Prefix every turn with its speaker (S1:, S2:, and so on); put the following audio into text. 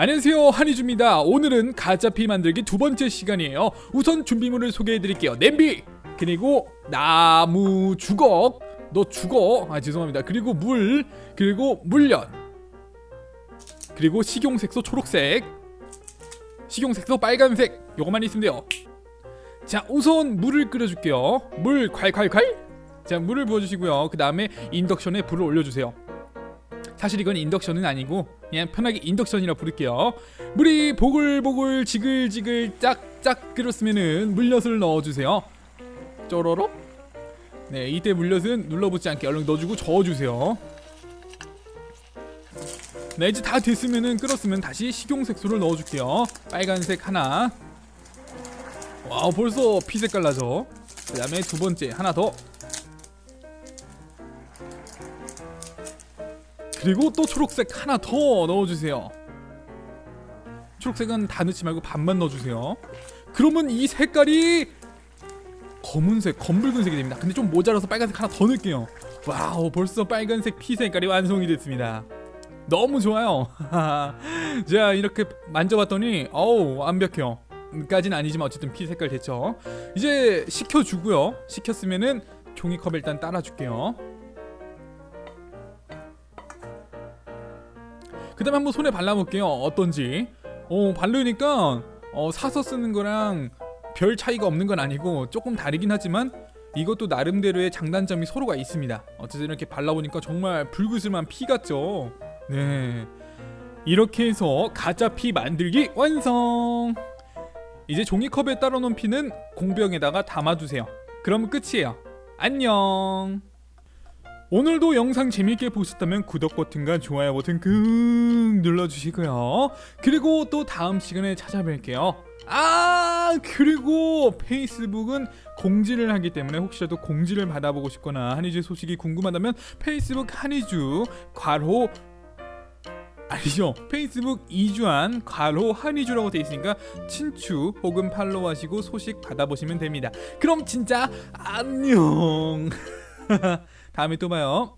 S1: 안녕하세요 한희주입니다. 오늘은 가짜피 만들기 두 번째 시간이에요. 우선 준비물을 소개해 드릴게요. 냄비 그리고 나무 주걱. 너 죽어 아 죄송합니다. 그리고 물 그리고 물엿. 그리고 식용색소 초록색. 식용색소 빨간색. 요거만 있으면 돼요. 자 우선 물을 끓여줄게요. 물 콸콸콸. 자 물을 부어주시고요. 그 다음에 인덕션에 불을 올려주세요 사실 이건 인덕션은 아니고 그냥 편하게 인덕션이라 부를게요. 물이 보글보글 지글지글 짝짝 끓었으면은 물엿을 넣어주세요. 쪼로록. 네, 이때 물엿은 눌러붙지 않게 얼른 넣어주고 저어주세요. 네, 이제 다 됐으면은 끓었으면 다시 식용색소를 넣어줄게요. 빨간색 하나. 와우, 벌써 피 색깔 나죠? 그 다음에 두 번째 하나 더. 그리고 또 초록색 하나 더 넣어주세요. 초록색은 다 넣지 말고 반만 넣어주세요. 그러면 이 색깔이 검은색, 검붉은색이 됩니다. 근데 좀 모자라서 빨간색 하나 더 넣을게요. 와우, 벌써 빨간색 피 색깔이 완성이 됐습니다. 너무 좋아요. 자, 이렇게 만져봤더니 어우 완벽해요. 까지는 아니지만 어쨌든 피 색깔 됐죠. 이제 식혀주고요. 식혔으면은 종이컵에 일단 따라줄게요. 그 다음에 한번 손에 발라볼게요. 어떤지. 어 바르니까 어 사서 쓰는 거랑 별 차이가 없는 건 아니고 조금 다르긴 하지만 이것도 나름대로의 장단점이 서로가 있습니다. 어쨌든 이렇게 발라보니까 정말 붉으슬만 피 같죠? 네. 이렇게 해서 가짜 피 만들기 완성! 이제 종이컵에 따라 놓은 피는 공병에다가 담아두세요. 그럼 끝이에요. 안녕 오늘도 영상 재밌게 보셨다면 구독 버튼과 좋아요 버튼 꾹 눌러주시고요. 그리고 또 다음 시간에 찾아뵐게요. 아 그리고 페이스북은 공지를 하기 때문에 혹시라도 공지를 받아보고 싶거나 한이주 소식이 궁금하다면 페이스북 한이주 괄호 아니죠 페이스북 이주한 괄호 한이주라고 돼 있으니까 친추 혹은 팔로우하시고 소식 받아보시면 됩니다. 그럼 진짜 안녕. 다음에 또 봐요.